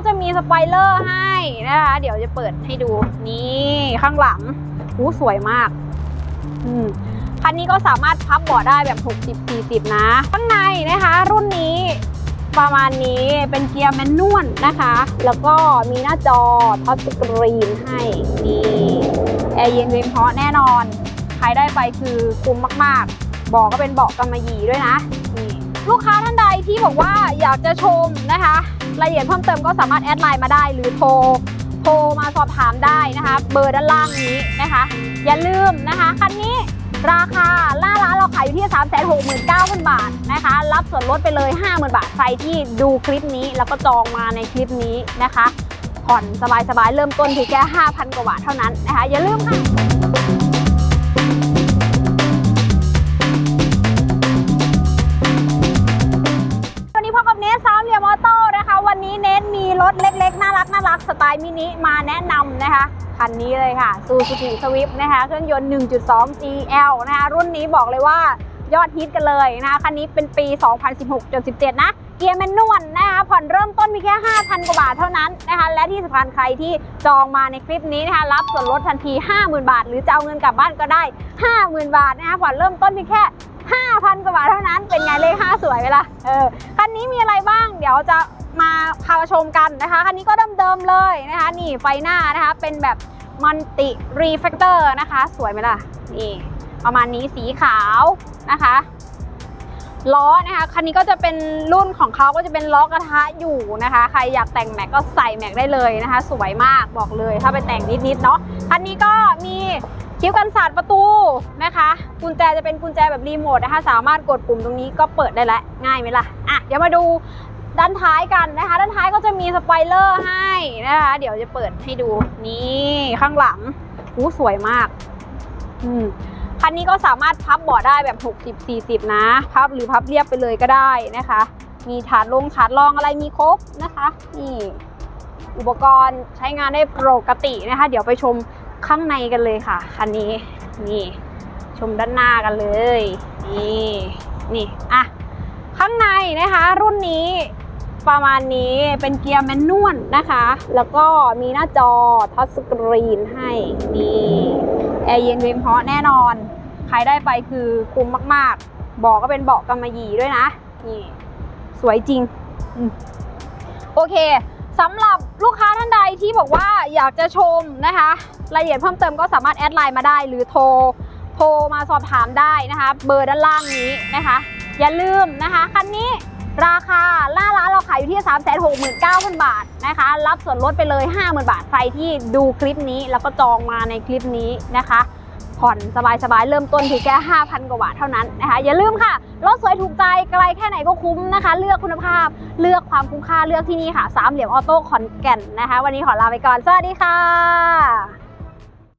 ก็จะมีสปอยเลอร์ให้นะคะ เดี๋ยวจะเปิดให้ดูนี่ข้างหลังอู้สวยมาก อืมคันนี้ก็สามารถพับเบาะได้แบบ 60-40 นะ ข้างในนะคะ รุ่นนี้ประมาณนี้เป็นเกียร์แมนนวลนะคะ แล้วก็มีหน้าจอทัชสกรีนให้นี่แอร์เย็นเพียงเพาะแน่นอน ใครได้ไปคือคุ้มมาก ๆ บอกก็เป็นเบาะกำมะหยี่ด้วยนะนี่ ลูกค้าท่านใดที่บอกว่าอยากจะชมนะคะรายละเอียดเพิ่มเติมก็สามารถแอดไลน์มาได้ หรือโทรโทรมาสอบถามได้นะคะ เบอร์ด้านล่างนี้นะคะ อย่าลืมนะคะคันนี้ราคาหน้าร้านเราขายอยู่ที่ 3 6 9 0 0 0 บาทนะคะ รับส่วนลดไปเลย 50,000 บาท ใครที่ดูคลิปนี้แล้วก็จองมาในคลิปนี้นะคะ ผ่อนสบายๆ เริ่มต้นเพียงแค่ 5,000 กว่าบาทเท่านั้นนะคะ อย่าลืมค่ะ รถเล็กๆ น่ารักน่ารักสไตล์มินิมาแนะนำนะคะ คันนี้เลยค่ะ Suzuki Swift นะคะ เครื่องยนต์ 1.2 GL นะคะ รุ่นนี้บอกเลยว่ายอดฮิตกันเลยนะคะ คันนี้เป็นปี 2016-17 นะ เกียร์แมนนวลนะคะ ผ่อนเริ่มต้นมีแค่ 5,000 กว่าบาทเท่านั้นนะคะ และที่สำคัญใครที่จองมาในคลิปนี้นะคะ รับส่วนลดทันที 50,000 บาท หรือจะเอาเงินกลับบ้านก็ได้ 50,000 บาทนะคะ ผ่อนเริ่มต้นเพีแค่5,000 กว่าบาทเท่านั้น เป็นไงเลข 5 สวยไหมล่ะเออ คันนี้มีอะไรบ้าง เดี๋ยวจะ มาพาชมกันนะคะคันนี้ก็เดิมๆเลยนะคะนี่ไฟหน้านะคะเป็นแบบมัลติรีเฟกเตอร์นะคะ สวยไหมล่ะนี่ประมาณนี้สีขาวนะคะล้อนะคะคันนี้ก็จะเป็นรุ่นของเขาก็จะเป็นล้อกระทะอยู่นะคะ ใครอยากแต่งแม็กก็ใส่แม็กได้เลยนะคะ สวยมากบอกเลยถ้าไปแต่งนิดๆเนาะคันนี้ก็มีคิ้วกันสาดประตูนะคะ กุญแจจะเป็นกุญแจแบบรีโมทนะคะ สามารถกดปุ่มตรงนี้ก็เปิดได้แล้วง่ายไหมล่ะอะเดี๋ยวมาดู ด้านท้ายกันนะคะ ด้านท้ายก็จะมีสไปเลอร์ให้นะคะ เดี๋ยวจะเปิดให้ดูนี่ข้างหลังอู้สวยมากอืมคันนี้ก็สามารถพับเบาะได้แบบ 60-40 นะ พับหรือพับเรียบไปเลยก็ได้นะคะ มีถาดลงถาดรองอะไรมีครบนะคะ นี่ อุปกรณ์ใช้งานได้ปกตินะคะ เดี๋ยวไปชมข้างในกันเลยค่ะ คันนี้ นี่ ชมด้านหน้ากันเลย นี่ นี่ อะ ข้างในนะคะ รุ่นนี้ ประมาณนี้เป็นเกียร์แมนนวลนะคะ แล้วก็มีหน้าจอทัชสกรีนให้นี่แอร์เย็นเพียงพราะแน่นอน ใครได้ไปคือคุ้มมากๆเบอกก็เป็นเบาะกำมะหยี่ด้วยนะนี่สวยจริงอโอเคสำหรับลูกค้าท่านใดที่บอกว่าอยากจะชมนะคะรายละเอียดเพิ่มเติมก็สามารถแอดไลน์มาได้ หรือโทรโทรมาสอบถามได้นะคะ เบอร์ด้านล่างนี้นะคะ อย่าลืมนะคะ คันนี้ ราคาหน้าร้านเราขายอยู่ที่ 3 6 9 0 0 0 บาทนะคะ รับส่วนลดไปเลย 50,000 บาท ใครที่ดูคลิปนี้แล้วก็จองมาในคลิปนี้นะคะ ผ่อนสบายๆ เริ่มต้นเพียงแค่ 5,000 กว่าบาทเท่านั้นนะคะ อย่าลืมค่ะ รถสวยถูกใจไกลแค่ไหนก็คุ้มนะคะ เลือกคุณภาพ เลือกความคุ้มค่า เลือกที่นี่ค่ะ สามเหลี่ยมออโต้ขอนแก่นนะคะ วันนี้ขอลาไปก่อน สวัสดีค่ะ